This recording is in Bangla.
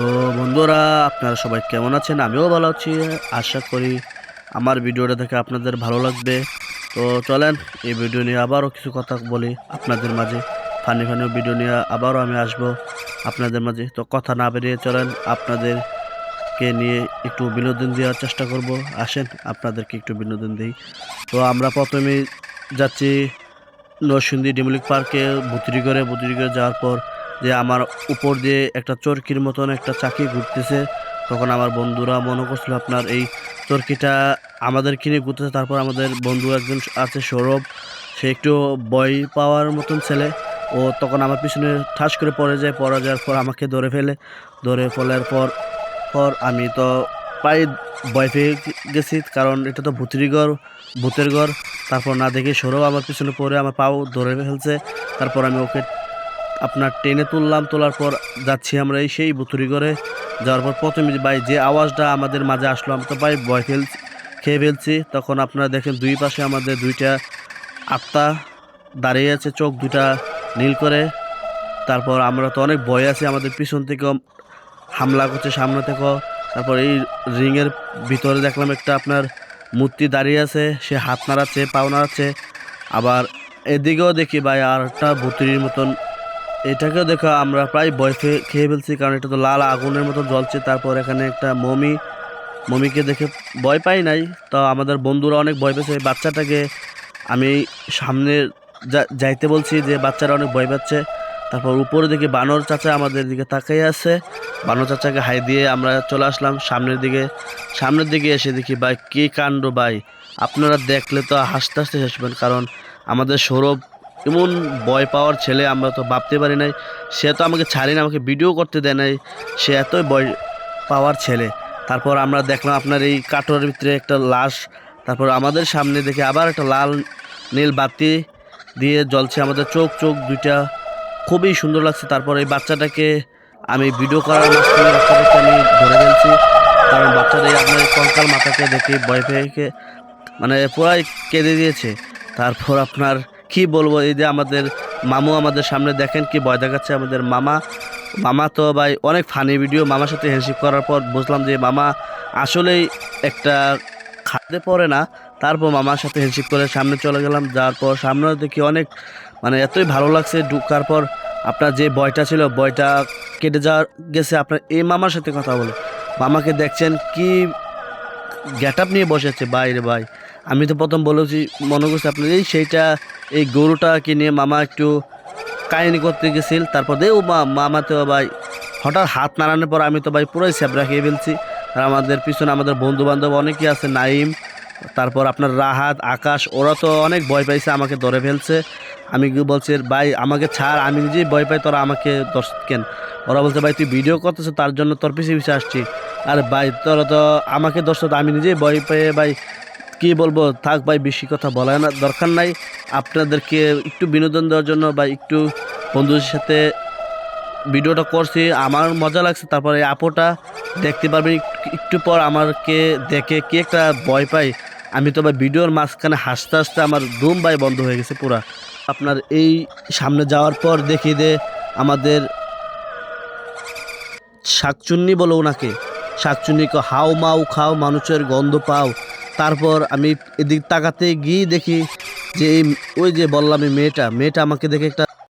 তো বন্ধুরা, আপনারা সবাই কেমন আছেন? আমিও ভালো আছি। আশা করি আমার ভিডিওটা দেখে আপনাদের ভালো লাগবে। তো চলেন, এই ভিডিও নিয়ে আবারও কিছু কথা বলি আপনাদের মাঝে। ফানি ফানি ভিডিও নিয়ে আবারও আমি আসব আপনাদের মাঝে। তো কথা না বেরিয়ে চলেন, আপনাদেরকে নিয়ে একটু বিনোদন দেওয়ার চেষ্টা করব। আসেন, আপনাদেরকে একটু বিনোদন দিই। তো আমরা প্রথমে যাচ্ছি নরসিংদী ডিমলিক পার্কে বুতরি করে বুতরি করে যাওয়ার পর যে আমার উপর দিয়ে একটা চরকির মতন একটা চাকি ঘুরতেছে। তখন আমার বন্ধুরা মনে করছিল, আপনার এই চরকিটা আমাদের কিনে ঘুরতেছে, তারপর আমাদের বন্ধু একজন আছে সৌরভ, সে একটু বই পাওয়ার মতন ছেলে। ও তখন আমার পিছনে ঠাস করে পড়ে যায়, পড়ে যাওয়ার পর আমাকে ধরে ফেলে। ধরে ফেলার পর পর আমি তো প্রায় ভয় পেয়ে গেছি, কারণ এটা তো ভূতের ঘর ভূতের ঘর। তারপর না দেখে সৌরভ আমার পিছনে পড়ে, আমার পাও ধরে ফেলছে। তারপর আমি ওকে আপনার টেনে তুললাম, তোলার পর যাচ্ছি আমরা এই সেই বুতুরি করে যাওয়ার পর প্রথমে ভাই, যে আওয়াজটা আমাদের মাঝে আসলো আমি তো ভাই ভয় ফেলছি খেয়ে ফেলছি। তখন আপনারা দেখেন দুই পাশে আমাদের দুইটা আত্মা দাঁড়িয়ে আছে, চোখ দুটা নীল করে। তারপর আমরা তো অনেক ভয় আছি, আমাদের পিছন থেকেও হামলা করছে, সামনে থেকেও তারপর এই রিংয়ের ভিতরে দেখলাম একটা আপনার মূর্তি দাঁড়িয়ে আছে, সে হাত নাড়াচ্ছে, পাও নাড়াচ্ছে। আবার এদিকেও দেখি ভাই আর একটা ভুতুরির মতন এটাকেও দেখো, আমরা প্রায় ভয় খেয়ে- ফেলছি, কারণ এটা তো লাল আগুনের মতো জ্বলছে। তারপর এখানে একটা মমি, মমিকে দেখে ভয় পাই নাই। তো আমাদের বন্ধুরা অনেক ভয় পেয়েছে। বাচ্চাটাকে আমি সামনে যাইতে বলছি যে বাচ্চারা অনেক ভয় পাচ্ছে। তারপর উপরে দেখি বানর চাচা আমাদের দিকে তাকাই আছে। বানর চাচাকে হাই দিয়ে আমরা চলে আসলাম সামনের দিকে। সামনের দিকে এসে দেখি, ভাই, কী কাণ্ড ভাই। আপনারা দেখলে তো হাসতে হাসতে হাসবেন কারণ আমাদের সৌরভ এমন ভয় পাওয়ার ছেলে আমরা তো ভাবতে পারি নাই। সে তো আমাকে ছাড়ি না, আমাকে ভিডিও করতে দেয় নাই। সে এতই ভয় পাওয়ার ছেলে। তারপর আমরা দেখলাম আপনার এই কাটোয়ার ভিতরে একটা লাশ। তারপর আমাদের সামনে দেখে আবার একটা লাল নীল বাতি দিয়ে জ্বলছে আমাদের চোখ। চোখ দুইটা খুবই সুন্দর লাগছে। তারপর এই বাচ্চাটাকে আমি ভিডিও করার মাঝখানে বাচ্চাটাকে আমি ধরে ফেলছি। কারণ বাচ্চাটা আপনার কঙ্কাল মাথাকে দেখে ভয় পেয়েকে মানে পুরাই কেঁদে দিয়েছে। তারপর আপনার কি বলব, এই যে আমাদের মামু আমাদের সামনে দেখেন কি ভয় দেখাচ্ছে আমাদের মামা। মামা তো ভাই অনেক ফানি ভিডিও মামার সাথে হ্যান্ডশেক করার পর বুঝলাম যে মামা আসলেই একটা খাতে পড়ে না। তারপর মামার সাথে হ্যান্ডশেক করে সামনে চলে গেলাম, যাওয়ার পর সামনে দেখি অনেক মানে এতই ভালো লাগছে ঢুকার পর। আপনার যে বয়টা ছিল, বয়টা কেটে যাওয়ার গেছে, আপনার এই মামার সাথে কথা বলে। মামাকে দেখছেন কি গেট আপ নিয়ে বসেছে বাইরে ভাই। আমি তো প্রথম বলেছি, মনে করছি আপনার, এই সেইটা এই গরুটাকে নিয়ে মামা একটু কাহিনি করতে গেছিল। তারপর দে ও মামা তো ভাই হঠাৎ হাত নাড়ানোর পর আমি তো ভাই পুরোই স্যাবরা খেয়ে ফেলছি। আর আমাদের পিছনে আমাদের বন্ধু বান্ধব অনেকেই আছে, নাইম, তারপর আপনার রাহাত, আকাশ, ওরা তো অনেক ভয় পাইছে আমাকে ধরে ফেলছে। আমি বলছি, ভাই, আমাকে ছাড়, আমি নিজেই ভয় পাই, তোরা আমাকে দশ কেন? ওরা বলছে, ভাই, তুই ভিডিও করতেছো, তার জন্য তোর পিছিয়ে পিছিয়ে আসছি। আর ভাই, তোরা তো আমাকে দোষ আমি নিজেই ভয় পেয়ে ভাই কি বলব, থাক ভাই, বেশি কথা বলার না, দরকার নাই। আপনাদেরকে একটু বিনোদন দেওয়ার জন্য বা একটু বন্ধুদের সাথে ভিডিওটা করছি। আমার মজা লাগছে, তারপরে আপোটা দেখতে পারবেন। একটু- পর আমাকে দেখে কি একটা ভয় পাই আমি তো ভাই ভিডিওর মাঝখানে হাসতে হাসতে আমার দুম ভাই বন্ধ হয়ে গেছে পুরা। আপনার এই সামনে যাওয়ার পর দেখি যে আমাদের শাকচুন্নি বলো ওনাকে। শাকচুন্নিকে হাও মাও খাও, মানুষের গন্ধ পাও। তারপর আমি এদিক তাকাতে গিয়ে দেখি যে ওই যে বললাম মেয়েটা মেয়েটা আমাকে দেখে একটা